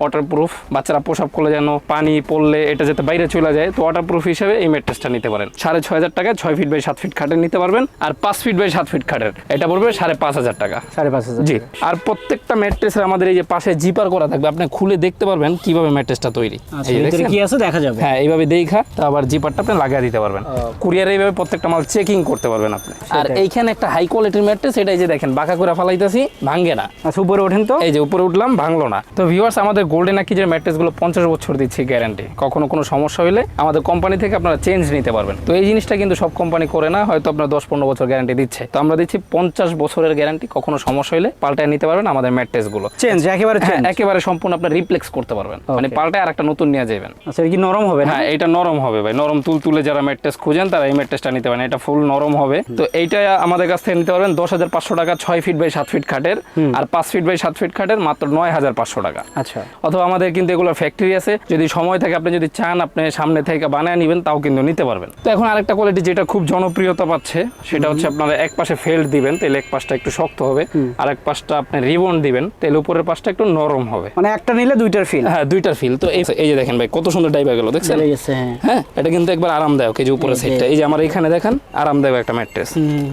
Waterproof বাচ্চারা প্রসাব করলে যেন পানি পড়লে এটা যাতে বাইরে চলে যায় তো ওয়াটারপ্রুফ হিসেবে এই ম্যাট্রেসটা নিতে পারেন। সাড়ে ছয় হাজার টাকায় ছয় ফিট বাই সাত ফিট খাটের নিতে পারবেন আর পাঁচ ফিট বাই সাত ফিট খাটের। এটা পড়বে সাড়ে পাঁচ হাজার টাকা। সাড়ে পাঁচ হাজার জি। আর প্রত্যেকটা ম্যাট্রেসের আমাদের এই যে পাশে জিপার করা থাকবে আপনি খুলে দেখতে পারবেন কীভাবে ম্যাট্রেসটা তৈরি। আচ্ছা? কি আছে? দেখা যাবে। হ্যাঁ এইভাবে দেখা তো আবার জিপারটা আপনি লাগিয়ে দিতে পারবেন। কুরিয়ারে এইভাবে প্রত্যেকটা মাল চেকিং করতে পারবেন আপনি। আর এইখানে একটা হাই কোয়ালিটির ম্যাট্রেস এটাই যে দেখেন বাঁকা করে ফালাইতেছি ভাঙ্গে না। আচ্ছা উপরে ওঠেন তো? এই যে উপরে উঠলাম ভাঙলো না। তো ভিউয়ার্স আমাদের গোল্ডেন আকিজের ম্যাট্রেসগুলো পঞ্চাশ বছর দিচ্ছি গ্যারান্টি কখনো কোনো সমস্যা হলে আমাদের কোম্পানি থেকে আপনারা চেঞ্জ নিতে পারবেন। তো এই জিনিসটা কিন্তু সব কোম্পানি করে না হয়তো আপনার দশ পনেরো বছর গ্যারান্টি দিচ্ছে। তো আমরা দিচ্ছি পঞ্চাশ বছরের গ্যারান্টি কখনো সমস্যা হলে পাল্টায় নিতে পারবেন আমাদের ম্যাট্রেসগুলো চেঞ্জ একেবারে হ্যাঁ একেবারে সম্পূর্ণ আপনার রিপ্লেক্স করতে পারবেন। মানে পাল্টায় আর একটা নতুন নিয়ে যাবেন আচ্ছা কি নরম হবে হ্যাঁ এটা নরম হবে ভাই নরম তুল তুলে যারা ম্যাট্রেস খুঁজেন তারা এই ম্যাট্রেসটা নিতে পারেন। এটা ফুল নরম হবে। তো এইটা আমাদের কাছ থেকে নিতে পারবেন দশ হাজার পাঁচশো টাকা ছয় ফিট বাই সাত ফিট খাটের আর পাঁচ ফিট বাই সাত ফিট খাটের মাত্র নয় হাজার পাঁচশো টাকা। আচ্ছা। অথবা আমাদের কিন্তু এগুলো ফ্যাক্টরি আছে। যদি সময় থাকে আপনি যদি চান আপনি সামনে থেকে বানায় নেবেন তাও কিন্তু নিতে পারবেন। তো এখন আরেকটা কোয়ালিটি যেটা খুব জনপ্রিয়তা পাচ্ছে সেটা হচ্ছে আপনারা এক পাশে ফেল্ট দিবেন তাহলে এক পাশটা একটু শক্ত হবে আর এক পাশটা আপনি রিবন দিবেন তাহলে উপরের পাশটা একটু নরম হবে। মানে একটা নিলে দুইটার ফিল হ্যাঁ দুইটার ফিল তো এই যে দেখেন ভাই কত সুন্দর ডাইবা গেল দেখছেন? হ্যাঁ। হ্যাঁ এটা কিন্তু একবার আরামদায়ক এই যে উপরে এই সাইডটা এই যে আমার এখানে দেখেন আরামদায়ক একটা ম্যাট্রেস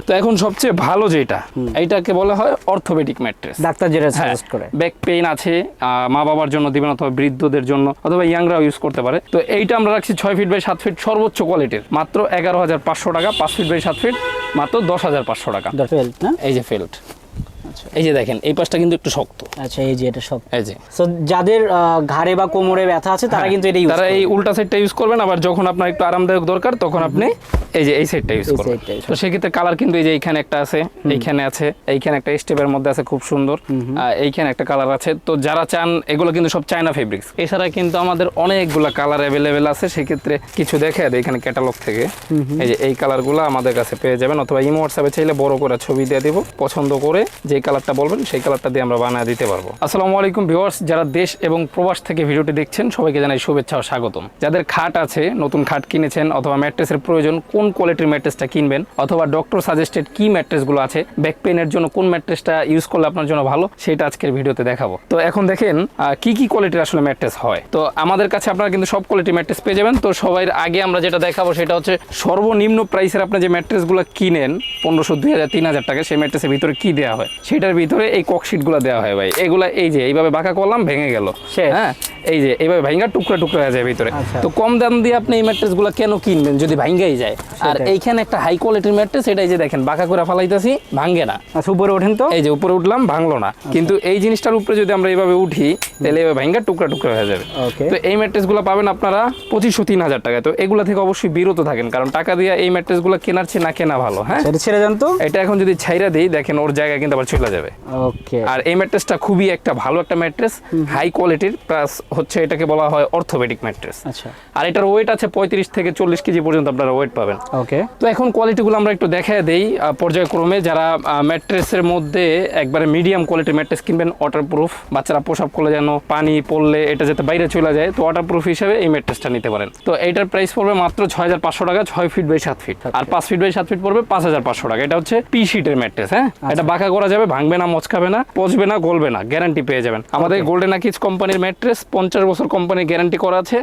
তো এখন সবচেয়ে ভালো যেটা এইটাকে বলা হয় অর্থোপেডিক ম্যাট্রেস ডাক্তার যেটা হ্যাঁ সাজেস্ট করে। ব্যাক পেইন আছে মা বাবার জন্য দিবেন অথবা বৃদ্ধদের জন্য অথবা ইয়াংরাও ইউজ করতে পারে। তো এইটা আমরা রাখছি ছয় ফিট বাই সাত ফিট সর্বোচ্চ কোয়ালিটির মাত্র এগারো হাজার পাঁচশো টাকা পাঁচ ফিট বাই সাত ফিট মাত্র দশ হাজার পাঁচশো টাকা। এই যে ফেল্ট এই যে দেখেন এই পাশটা কিন্তু একটু শক্ত। আচ্ছা এই যে এটা সব এই যে। তো যাদের ঘাড়ে বা কোমরে ব্যথা আছে তারা হ্যাঁ, কিন্তু এটা ইউজ তারা এই উল্টা সাইডটা ইউজ করবেন আবার যখন আপনার একটু আরামদায়ক দরকার তখন আপনি এই যে এই সাইডটা ইউজ করবেন। তো সেক্ষেত্রে কালার কিন্তু এই যে এইখানে একটা আছে এইখানে আছে এইখানে একটা স্টেপের মধ্যে আছে খুব সুন্দর। এইখানে একটা কালার আছে। তো যারা চান এগুলো কিন্তু সব চায়না ফেব্রিক্স এছাড়া কিন্তু আমাদের অনেকগুলা কালার অ্যাভেলেবেল আছে সেক্ষেত্রে কিছু দেখে দেয় এখানে ক্যাটালগ থেকে। এই যে এই কালারগুলো আমাদের কাছে পেয়ে যাবেন অথবা ইমো হোয়াটসঅ্যাপে চাইলে বড় করে ছবি দিয়ে দিব পছন্দ করে যে কালারটা বলবেন, সেই কালারটা দিয়ে আমরা বানিয়ে দিতে পারব। আসসালামু আলাইকুম ভিউয়ার্স, যারা দেশ এবং প্রবাস থেকে ভিডিওটি দেখছেন, সবাইকে জানাই শুভেচ্ছা ও স্বাগতম। যাদের খাট আছে, নতুন খাট কিনেছেন অথবা ম্যাট্রেসের প্রয়োজন, কোন কোয়ালিটির ম্যাট্রেসটা কিনবেন অথবা ডক্টর সাজেস্টেড কি ম্যাট্রেসগুলো আছে, ব্যাক পেনের জন্য কোন ম্যাট্রেসটা ইউজ করলে আপনার জন্য ভালো, সেটা আজকের ভিডিওতে দেখাবো। তো এখন দেখেন কি কি কোয়ালিটির আসলে ম্যাট্রেস হয়। তো আমাদের কাছে আপনারা কিন্তু সব কোয়ালিটি ম্যাট্রেস পেয়ে যাবেন। তো সবাই আগে আমরা যেটা দেখাবো, সেটা হচ্ছে সর্বনিম্ন প্রাইসের আপনি যে ম্যাট্রেসগুলো কিনেন, পনেরোশো, দুই হাজার, তিন হাজার টাকা সেই ম্যাট্রেসের ভিতরে কি দেওয়া হয় সেটার ভিতরে এই ককশিটগুলো দেওয়া হয় ভাই। এগুলা এই যে এইভাবে বাঁকা করলাম ভেঙে গেল। হ্যাঁ এই যে এইভাবে ভাঙ্গা টুকরা টুকরা হয়ে যায় ভিতরে। আচ্ছা। তো কম দাম দিয়ে আপনি এই ম্যাট্রেসগুলো কেন কিনবেন যদি ভাঙ্গাই যায়? আর এইখানে একটা হাই কোয়ালিটির ম্যাট্রেস এটাই যে দেখেন বাঁকা করে ফালাইতেছি ভাঙ্গে না। আচ্ছা উপরে ওঠেন তো? এই যে উপরে উঠলাম ভাঙলো না। কিন্তু এই জিনিসটার উপরে যদি আমরা এইভাবে উঠি তাহলে এভাবে ভাঙ্গা টুকরা টুকরা হয়ে যাবে। তো এই ম্যাট্রেসগুলো পাবেন আপনারা পঁচিশশো তিন হাজার টাকায় তো এগুলো থেকে অবশ্যই বিরত থাকেন কারণ টাকা দিয়ে এই ম্যাট্রেসগুলো কেনার চেয়ে না কেনা ভালো হ্যাঁ? ছেড়ে যান তো। এটা এখন যদি ছাইরা দিই দেখেন ওর জায়গায় কিন্তু আবার চলে যাবে। ওকে আর এই ম্যাট্রেসটা খুবই একটা ভালো একটা ম্যাট্রেস। হাই কোয়ালিটির প্লাস হচ্ছে এটাকে বলা হয় অর্থোপেডিক ম্যাট্রেস। আচ্ছা। আর এটার ওয়েট আছে পঁয়ত্রিশ থেকে চল্লিশ কেজি পর্যন্ত আপনারা ওয়েট পাবেন। ওকে তো এখন কোয়ালিটিগুলো আমরা একটু দেখায় দেই পর্যায়ক্রমে যারা ম্যাট্রেসের মধ্যে একবারে মিডিয়াম কোয়ালিটির ম্যাট্রেস কিনবেন ওয়াটারপ্রুফ বাচ্চারা প্রসাব করলে যেন পানি পড়লে এটা যাতে বাইরে চলে যায় তো ওয়াটারপ্রুফ হিসেবে এই ম্যাট্রেসটা নিতে পারেন। তো এইটার প্রাইস পড়বে মাত্র ছয় হাজার পাঁচশো টাকা ছয় ফিট বাই সাত ফিট আর পাঁচ ফিট বাই সাত ফিট পড়বে পাঁচ হাজার পাঁচশো টাকা। এটা হচ্ছে পি শিটের ম্যাট্রেস হ্যাঁ? এটা বাঁকা করা যাবে ভাঙবে না মচকাবে না পচবে না গলবে না গ্যারান্টি পেয়ে যাবেন। আমাদের গোল্ডেন আকিজ কোম্পানির ম্যাট্রেস পঞ্চাশ বছর কোম্পানির গ্যারান্টি করা আছে।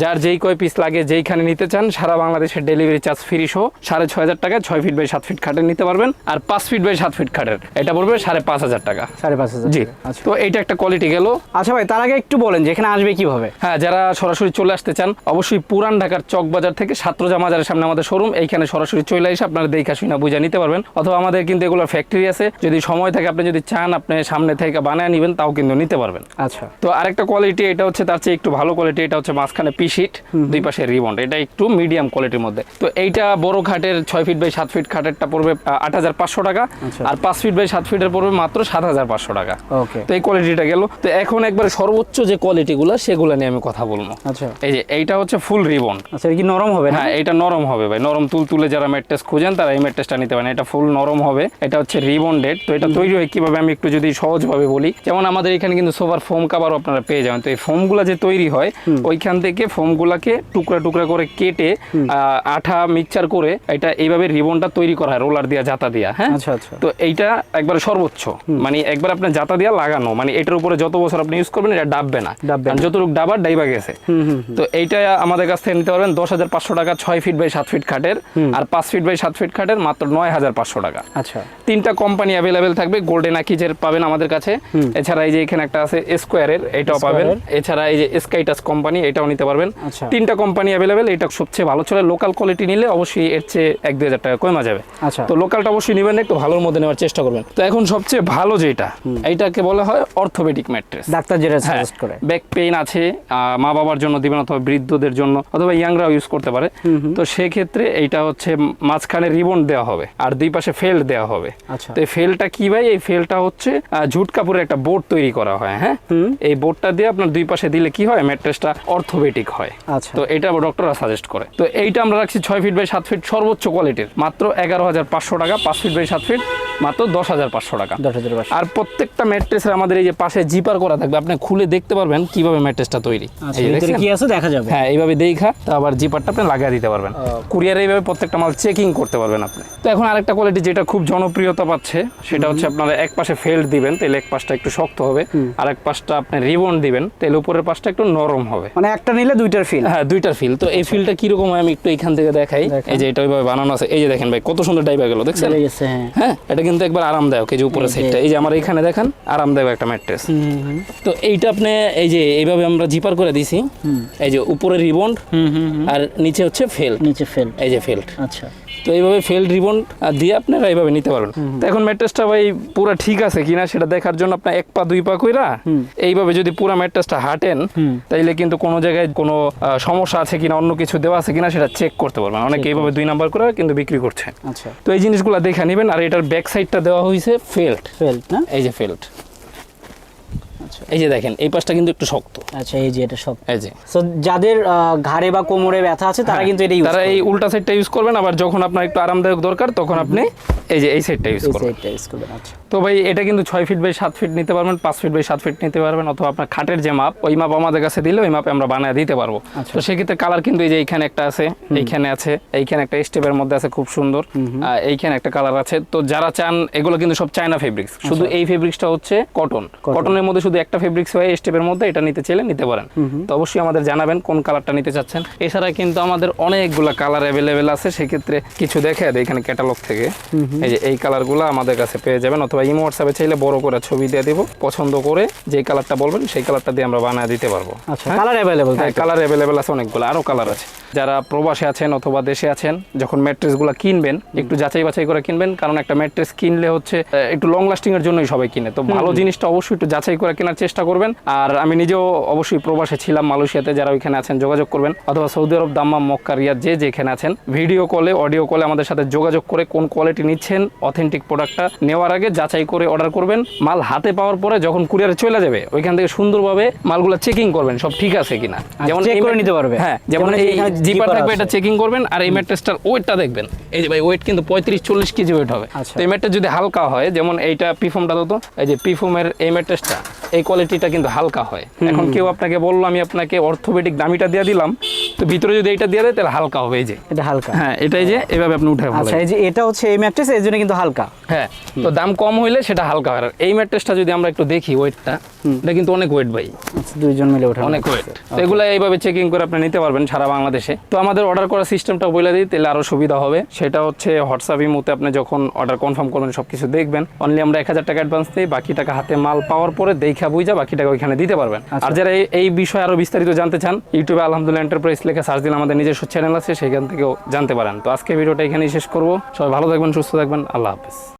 যার যেই কয় পিস লাগে যেইখানে নিতে চান সারা বাংলাদেশের ডেলিভারি চার্জ ফ্রি সহ সাড়ে ছয় হাজার টাকায় ছয় ফিট বাই সাত ফিট খাটের নিতে পারবেন আর পাঁচ ফিট বাই সাত ফিট খাটের। এটা পড়বে সাড়ে পাঁচ হাজার টাকা। সাড়ে পাঁচ হাজার জি। আচ্ছা। তো এইটা একটা কোয়ালিটি গেল। আচ্ছা ভাই তার আগে একটু বলেন যে এখানে আসবে কীভাবে? হ্যাঁ যারা সরাসরি চলে আসতে চান অবশ্যই পুরান ঢাকার চক বাজার থেকে সাত্রজা মাজারের সামনে আমাদের শোরুম এইখানে সরাসরি চলে এসে আপনারা দেখা শুনে বুঝে নিতে পারবেন। অথবা আমাদের কিন্তু এগুলো ফ্যাক্টরি আছে যদি সময় থাকে আপনি যদি চান আপনি সামনে থেকে বানায় নেবেন তাও কিন্তু নিতে পারবেন। আচ্ছা। তো আরেকটা কোয়ালিটি এটা হচ্ছে তার চেয়ে একটু ভালো কোয়ালিটি এটা হচ্ছে মাঝখানে পিশিট দুই পাশে রিবন্ড এটা একটু মিডিয়াম কোয়ালিটির মধ্যে। তো এইটা বড় খাটের ছয় ফিট বাই সাত ফিট খাটেরটা পড়বে আট হাজার পাঁচশো টাকা। আচ্ছা। আর পাঁচ ফিট বাই সাত ফিটের পড়বে মাত্র সাত হাজার পাঁচশো টাকা। ওকে তো এই কোয়ালিটিটা গেল। তো এখন একবার সর্বোচ্চ যে কোয়ালিটিগুলো সেগুলো নিয়ে আমি কথা বলব। আচ্ছা। এই যে এইটা হচ্ছে ফুল রিবন আচ্ছা কি নরম হবে না? হ্যাঁ এটা নরম হবে ভাই। নরম তুল তুলে যারা ম্যাট্রেস খুঁজেন তারা এই ম্যাট্রেসটা নিতে পারেন। এটা ফুল নরম হবে। এটা হচ্ছে রিবন্ডেড তো এটা এটা তৈরি হয় কীভাবে আমি একটু যদি সহজভাবে বলি। যেমন আমাদের এখানে কিন্তু সোফার ফোম কাভারও আপনারা পেয়ে যাবেন। তো এই ফোমগুলো যে তৈরি হয় ওইখান থেকে ফোমগুলাকে টুকরা টুকরা করে কেটে আঠা মিক্সচার করে এটা এইভাবে রিবনটা তৈরি করা হয় রোলার দিয়া জাতা দিয়া হ্যাঁ? আচ্ছা আচ্ছা। তো এইটা একবারে সর্বোচ্চ। মানে একবার আপনার জাতা দিয়া লাগানো মানে এটার উপরে যত বছর আপনি ইউজ করবেন এটা ডাববে না। যতটুকু ডাবার ডাইবা গেছে। তো এইটা আমাদের কাছ থেকে নিতে পারবেন দশ হাজার পাঁচশো টাকা ছয় ফিট বাই সাত ফিট খাটের আর পাঁচ ফিট বাই সাত ফিট খাটের মাত্র নয় হাজার পাঁচশো টাকা। আচ্ছা। তিনটা কোম্পানি অ্যাভেলেবেল থাকবে গোল্ডেন আকিজের পাবেন আমাদের কাছে। এছাড়া এই যে এখানে একটা আছে স্কোয়ারের এটাও পাবেন। এছাড়া এই যে স্কাইটাস কোম্পানি এটাও নিতে পারবেন। আচ্ছা। তিনটা কোম্পানি অ্যাভেলেবেল এটা সবচেয়ে ভালো চলে। লোকাল কোয়ালিটি নিলে অবশ্যই এর চেয়ে এক দুই হাজার টাকা কমা যাবে। আচ্ছা। তো লোকালটা অবশ্যই নেবেন একটু ভালোর মধ্যে নেওয়ার চেষ্টা করবেন। তো এখন সবচেয়ে ভালো যেটা এইটাকে বলা হয় অর্থোপেডিক ম্যাট্রেস ডাক্তার যেটা হ্যাঁ সাজেস্ট করে। ব্যাক পেইন আছে মা বাবার জন্য দিবেন অথবা বৃদ্ধদের জন্য অথবা ইয়াংরাও ইউজ করতে পারে। তো সেক্ষেত্রে এইটা হচ্ছে মাঝখানে রিবন দেওয়া হবে আর দুই পাশে ফেল্ড দেওয়া হবে। আচ্ছা। তো এই ফেলটা কি ভাই? এই ফেলটা হচ্ছে ঝুট কাপড়ের একটা বোর্ড তৈরি করা হয় হ্যাঁ? হুম। এই বোর্ডটা দিয়ে আপনার দুই পাশে দিলে কি হয়? ম্যাট্রেসটা অর্থোপেটিক হয়। আচ্ছা। তো এটা ডক্টররা সাজেস্ট করে। তো এইটা আমরা রাখছি ছয় ফিট বাই সাত ফিট সর্বোচ্চ কোয়ালিটির মাত্র এগারো হাজার পাঁচশো টাকা পাঁচ ফিট বাই সাত ফিট মাত্র দশ হাজার পাঁচশো টাকা। দশ হাজার পাঁচশো। আর প্রত্যেকটা ম্যাট্রেসের আমাদের এই যে পাশে জিপার করা থাকবে আপনি খুলে দেখতে পারবেন কীভাবে ম্যাট্রেসটা তৈরি। আচ্ছা? কি আছে দেখা যাবে। হ্যাঁ এইভাবে দেখা তো আবার জিপারটা আপনি লাগিয়ে দিতে পারবেন। কুরিয়ারে এইভাবে প্রত্যেকটা মাল চেকিং করতে পারবেন আপনি। তো এখন আরেকটা কোয়ালিটি যেটা খুব জনপ্রিয়তা পাচ্ছে সেটা হচ্ছে আপনারা এক পাশে ফেল্ড দিবেন তাহলে এক পাশটা একটু শক্ত হবে। আর এক পাশটা আপনি রিবন দিবেন তাহলে উপরের পাশটা একটু নরম হবে। মানে একটা নিলে দুইটার ফিল হ্যাঁ দুইটার ফিল তো এই ফিলটা কীরকম হয় আমি একটু এখান থেকে দেখাই। এই যে এটা ওইভাবে বানানো আছে। এই যে দেখেন ভাই কত সুন্দর ডাইবা গেল দেখছেন? চলে গেছে হ্যাঁ। হ্যাঁ এটা কিন্তু একবার আরামদায়ক এই যে উপরে সাইডটা এই যে আমার এখানে দেখেন আরামদায়ক একটা ম্যাট্রেস তো এইটা আপনি এই যে এইভাবে আমরা জিপার করে দিছি এই যে উপরে রিবন্ড আর নিচে হচ্ছে ফেল নিচে ফেল এই যে ফেল্ড আচ্ছা। তো এইভাবে ফেল্ড রিবন দিয়ে আপনারা এইভাবে নিতে পারবেন। তো এখন ম্যাট্রেসটা ভাই পুরো ঠিক আছে কিনা সেটা দেখার জন্য আপনার এক পা দুই পা কইরা এইভাবে যদি পুরো ম্যাট্রেসটা হাঁটেন তাইলে কিন্তু কোনো জায়গায় কোনো সমস্যা আছে কিনা অন্য কিছু দেওয়া আছে কিনা সেটা চেক করতে পারবেন। অনেকে এইভাবে দুই নাম্বার করে কিন্তু বিক্রি করছে। আচ্ছা। তো এই জিনিসগুলো দেখে নেবেন আর এটার ব্যাক সাইডটা দেওয়া হয়েছে ফেল্ট ফেল্ট না? এই যে ফেল্ড আচ্ছা। এই যে দেখেন এই পাশটা কিন্তু একটু শক্ত। আচ্ছা এই যে এটা সব এই যে। সো যাদের ঘাড়ে বা কোমরে ব্যথা আছে তারা হ্যাঁ, কিন্তু এটা ইউজ তারা এই উল্টা সাইডটা ইউজ করবেন আবার যখন আপনার একটু আরামদায়ক দরকার তখন আপনি এই যে এই সাইডটা ইউজ করবেন। সাইডটা ইউজ করবেন আচ্ছা। তো ভাই এটা কিন্তু ছয় ফিট বাই সাত ফিট নিতে পারবেন পাঁচ ফিট বাই সাত ফিট নিতে পারবেন অথবা আপনার খাটের যে মাপ ওই মাপ আমাদের কাছে দিলে ওই মাপে আমরা বানায় দিতে পারব। আচ্ছা। তো সেক্ষেত্রে কালার কিন্তু এই যে এইখানে একটা আছে এইখানে আছে এইখানে একটা স্টেপের মধ্যে আছে খুব সুন্দর। এইখানে একটা কালার আছে। তো যারা চান এগুলো কিন্তু সব চায়না ফেব্রিক্স শুধু এই ফেব্রিক্সটা হচ্ছে কটন কটনের মধ্যে শুধু একটা ফেব্রিক্স হয় স্টেপের মধ্যে এটা নিতে চাইলে নিতে পারেন। তো অবশ্যই আমাদের জানাবেন কোন কালারটা নিতে চাচ্ছেন। এছাড়া কিন্তু আমাদের অনেকগুলো কালার অ্যাভেলেবেল আছে সেক্ষেত্রে কিছু দেখে দেয় এখানে ক্যাটালগ থেকে। এই যে এই কালারগুলো আমাদের কাছে পেয়ে যাবেন অথবা ইমো হোয়াটসঅ্যাপে চাইলে বড় করে ছবি দিয়ে দেবো। পছন্দ করে যে কালারটা বলবেন সেই কালারটা দিয়ে আমরা বানিয়ে দিতে পারব। আচ্ছা কালার অ্যাভেলেবল কালার অ্যাভেলেবেল আছে অনেকগুলো আরও কালার আছে। যারা প্রবাসে আছেন অথবা দেশে আছেন যখন ম্যাট্রেসগুলো কিনবেন একটু যাচাই বাছাই করে কিনবেন কারণ একটা ম্যাট্রেস কিনলে হচ্ছে একটু লং লাস্টিং এর জন্যই সবাই কিনে। তো ভালো জিনিসটা অবশ্যই একটু যাচাই করে কেনার চেষ্টা করবেন। আর আমি নিজেও অবশ্যই প্রবাসে ছিলাম মালয়েশিয়াতে যারা ওইখানে আছেন যোগাযোগ করবেন। অথবা Saudi Arab Dammam Mecca Riyadh যে যেখানে আছেন ভিডিও কলে অডিও কলে আমাদের সাথে যোগাযোগ করে কোন কোয়ালিটি নিচ্ছেন অথেন্টিক প্রোডাক্টটা নেওয়ার আগে যাচাই করে অর্ডার করবেন। মাল হাতে পাওয়ার পরে যখন কুরিয়ারে চলে যাবে ওইখান থেকে সুন্দরভাবে মালগুলো চেকিং করবেন সব ঠিক আছে কিনা। যেমন এই করে নিতে পারবে। হ্যাঁ যেমন যেমন এই জিপার থাকবে এটা চেকিং করবেন। আর এই ম্যাট্রেসটার ওয়েটটা দেখবেন। এই যে ভাই ওয়েট কিন্তু পঁয়ত্রিশ চল্লিশ কেজি ওয়েট হবে। আচ্ছা। তো এই ম্যাট্রেস যদি হালকা হয় যেমন এইটা পিফোমটা তো। এই যে পিফোমের এই ম্যাট্রেসটা এই কোয়ালিটিটা কিন্তু হালকা হয়। এখন কেউ আপনাকে বলল আমি আপনাকে অর্থোপেডিক দামিটা দিয়ে দিলাম তো ভিতরে যদি এইটা দিয়ে দেয় তাহলে হালকা হবে এই যে। এটা হালকা। হ্যাঁ এটাই যে এভাবে আপনি উঠে আচ্ছা এই যে এটা হচ্ছে এই ম্যাট্রেস এর জন্য কিন্তু হালকা। হ্যাঁ তো দাম কম হইলে সেটা হালকা হয়। আর এই ম্যাট্রেসটা যদি আমরা একটু দেখি ওয়েটটা এটা কিন্তু অনেক ওয়েট ভাই। আচ্ছা দুইজন মিলে ওঠা অনেক ওয়েট তো এগুলো এইভাবে চেকিং করে আপনি নিতে পারবেন সারা বাংলাদেশে। তো আমাদের অর্ডার করার সিস্টেমটা বলে দিই তাহলে আরও সুবিধা হবে। সেটা হচ্ছে হোয়াটসঅ্যাপ ইমোতে আপনি যখন অর্ডার কনফার্ম করবেন সব কিছু দেখবেন। অনলি আমরা এক হাজার টাকা অ্যাডভান্স দিই বাকি টাকা হাতে মাল পাওয়ার পরে দেখা বুঝা বাকি টাকা ওইখানে দিতে পারবেন। আর যারা এই- এই বিষয়ে আরও বিস্তারিত জানতে চান ইউটিউবে আলহামদুলিল্লাহ এন্টারপ্রাইজ লেখা সার্চ দিলে আমাদের নিজস্ব চ্যানেল আছে সেখান থেকেও জানতে পারেন। তো আজকে ভিডিওটা এখানেই শেষ করব। সবাই ভালো থাকবেন সুস্থ থাকবেন। আল্লাহ হাফিজ।